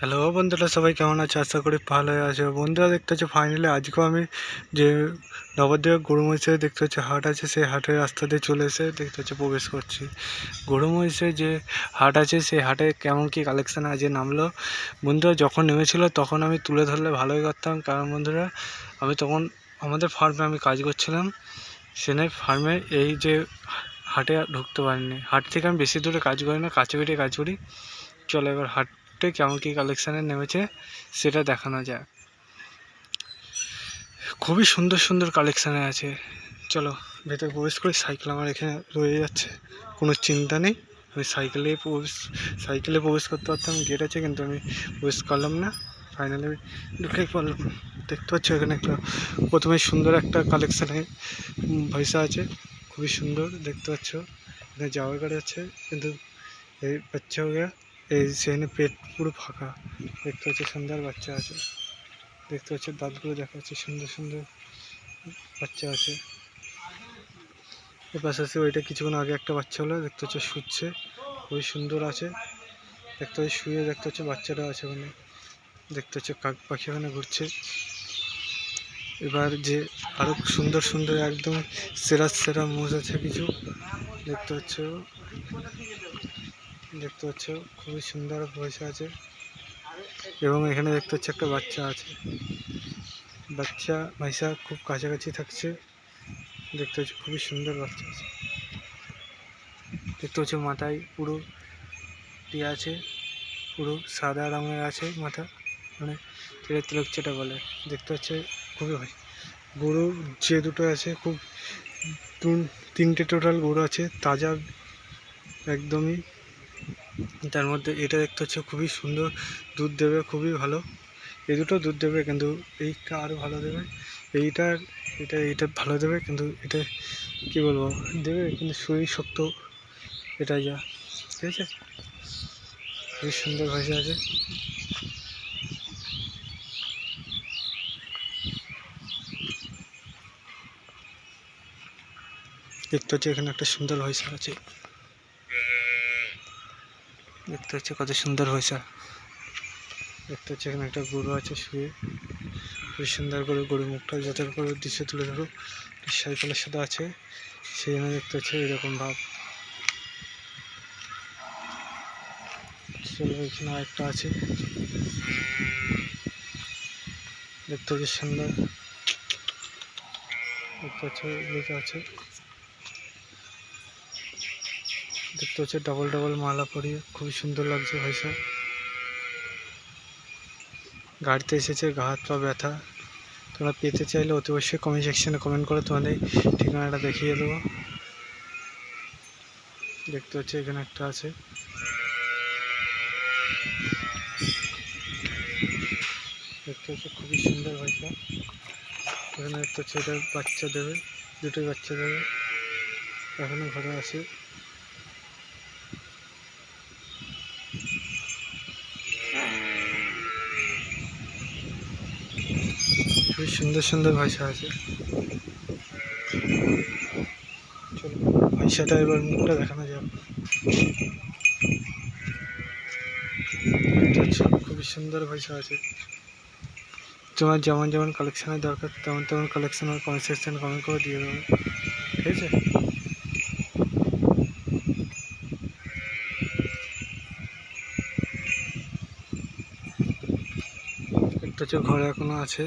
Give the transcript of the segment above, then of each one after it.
Hello বন্ধুরা, সবাই কেমন আছে? আশা করি ভালো আছে। বন্ধুরা, দেখতে হচ্ছে ফাইনালি আজকেও আমি যে নবদ্বীপ গরু মহিষের, দেখতে হচ্ছে হাট আছে, সেই হাটের রাস্তা দিয়ে চলে এসে দেখতে হচ্ছে প্রবেশ করছি। গরু মহিষের যে হাট আছে, সেই হাটে কেমন কি কালেকশান আজকে নামলো। বন্ধুরা, যখন নেমেছিল, তখন আমি তুলে ধরলে ভালোই করতাম। কারণ বন্ধুরা, আমি তখন আমাদের ফার্মে আমি কাজ করছিলাম। সেনে ফার্মে এই যে হাটে ঢুকতে পারিনি। হাট থেকে আমি বেশি দূরে কাজ করি না কাছে কাজ করি। চলো, এবার হাটে কেমন কী কালেকশানে নেমেছে, সেটা দেখানো যায় খুবই সুন্দর সুন্দর কালেকশানে আছে। চলো, ভেতরে প্রবেশ করি সাইকেল আমার এখানে রয়ে যাচ্ছে। কোনো চিন্তা নেই, আমি সাইকেলে প্রবেশ সাইকেলে প্রবেশ করতে পারতাম গেট আছে, কিন্তু আমি প্রবেশ করলাম না। ফাইনালি আমি ঢুকেই দেখতে পাচ্ছ, এখানে একটা প্রথমে সুন্দর একটা কালেকশানে পয়সা আছে, খুবই সুন্দর, দেখতে পাচ্ছ। এখানে যাওয়ার গাড়ি আছে, কিন্তু এই বাচ্চা হয়ে এই সেখানে পেট পুরো ফাঁকা। দেখতে পাচ্ছি সুন্দর বাচ্চা আছে। দেখতে পাচ্ছি দাঁতগুলো দেখা যাচ্ছে সুন্দর সুন্দর বাচ্চা আছে। এর পাশাপাশি ওইটা কিছুক্ষণ আগে একটা বাচ্চা হলো, দেখতে হচ্ছে শুচ্ছে। খুবই সুন্দর আছে। দেখতে হচ্ছে শুয়ে দেখতে হচ্ছে বাচ্চাটা আছে ওখানে। দেখতে হচ্ছে কাক পাখি ওখানে ঘুরছে। এবার যে আরও সুন্দর সুন্দর একদম সেরা সেরা মোজ আছে কিছু। দেখতে হচ্ছে দেখতে পাচ্ছ, খুবই সুন্দর বসে আছে এবং এখানে দেখতে হচ্ছে একটা বাচ্চা আছে। বাচ্চা ভাইসা খুব কাছাকাছি থাকছে, দেখতে হচ্ছে খুবই সুন্দর বাচ্চা আছে। দেখতে হচ্ছে মাথায় পুরো ইয়ে আছে, পুরো সাদা রঙের আছে মাথা মানে তিলক তিলক যেটা বলে। দেখতে হচ্ছে খুবই ভাই গরু যে দুটো আছে, খুব তিন- তিনটে টোটাল গরু আছে, তাজা একদমই তার মধ্যে এটা দেখতে হচ্ছে খুবই সুন্দর, দুধ দেবে খুবই ভালো। এই দুটো দুধ দেবে কিন্তু এইটা আরও ভালো দেবে। এইটার এটা এইটা ভালো দেবে কিন্তু এটা কী বলব, দেবে কিন্তু শরীর শক্ত এটা যা, ঠিক আছে? খুবই সুন্দর ভাষা আছে দেখতে হচ্ছে এখানে একটা সুন্দর ভাষা আছে। দেখতে হচ্ছে কত সুন্দর হয়েছে। দেখতে হচ্ছে এখানে একটা গরু আছে শুয়ে। খুব সুন্দর করে গরুর মুখটা যাতে করে দৃশ্য তুলে ধরো। সাইকেলের সাথে আছে। সেখানে দেখতে হচ্ছে এরকম ভাব। এখানে আরেকটা আছে। দেখতে হচ্ছে সুন্দর। দেখতে হচ্ছে আছে। দেখতে হচ্ছে ডবল ডবল মালা পরিয়ে। খুবই সুন্দর লাগছে ভাইসা গাড়িতে এসেছে, গা হাত পা ব্যথা। তোমরা পেতে চাইলে অতি অবশ্যই কমেন্ট সেকশনে কমেন্ট করে, তোমাদের ঠিকানাটা দেখিয়ে দেবো। দেখতে হচ্ছে এখানে একটা আছে। দেখতে হচ্ছে খুবই সুন্দর ভাইসা এখানে দেখতে হচ্ছে এটা বাচ্চা দেবে দুটোই বাচ্চা দেবে। এখনও ঘরে আছে। খুবই সুন্দর সুন্দর ভাষা আছে। চলো ভাষাটা এবার মুখটা দেখানো পাচ্ছ, খুবই সুন্দর ভাষা আছে। তোমার যেমন যেমন কালেকশানের দরকার তেমন তেমন কালেকশানের আমার কমেন্ট সেকশন কমেন্ট করে দিয়ে দেবে। ঠিক আছে? হচ্ছে ঘরে এখনও আছে।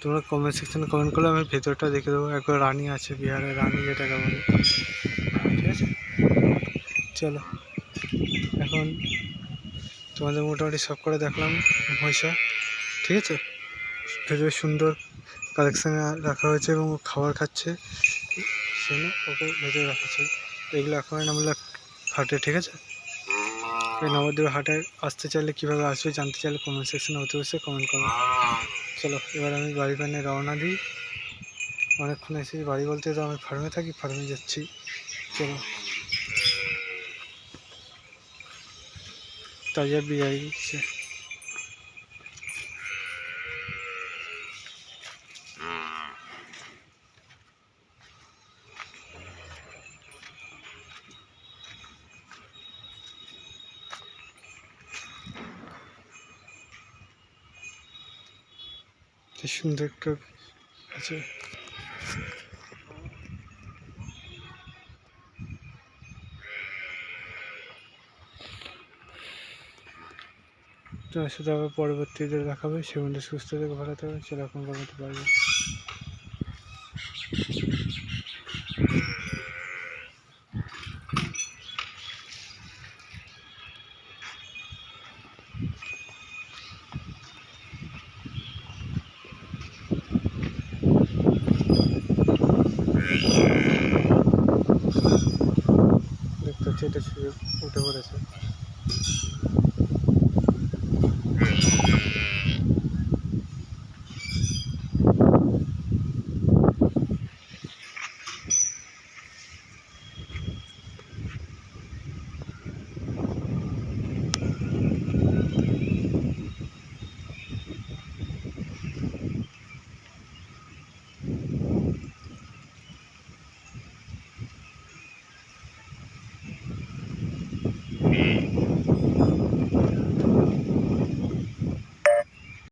তোমরা কমেন্ট সেকশানে কমেন্ট করলে আমি ভেতরটা দেখে দেবো। একবার রানী আছে বিহারের রানী যেটাকে বলে। ঠিক আছে? চলো। এখন তোমাদের মোটামুটি সব করে দেখলাম পয়সা ঠিক আছে? ভেতরে সুন্দর কালেকশানে রাখা হয়েছে এবং খাবার খাচ্ছে। সেজন্য ওকে ভেতরে রাখা আছে এগুলো এখন নামলে হাটে ঠিক আছে? এই নবদ্বীপ হাটে আসতে চাইলে কীভাবে আসবে জানতে চাইলে কমেন্ট সেকশনে হতে বসে কমেন্ট করো। চলো, এবার আমি বাড়ি ফ্যানে রওনা দিই। অনেকক্ষণ এসে বাড়ি বলতে তো আমি ফার্মে থাকি ফার্মে যাচ্ছি। চলো। তাজা বিয়ে কি সুন্দর একটা আছে। তোমার সাথে আবার পরবর্তীতে দেখাবে, সে মধ্যে সুস্থ থেকে ভালো থাকবে এখন কমাতে পারবে। সেটা উঠে পড়েছে।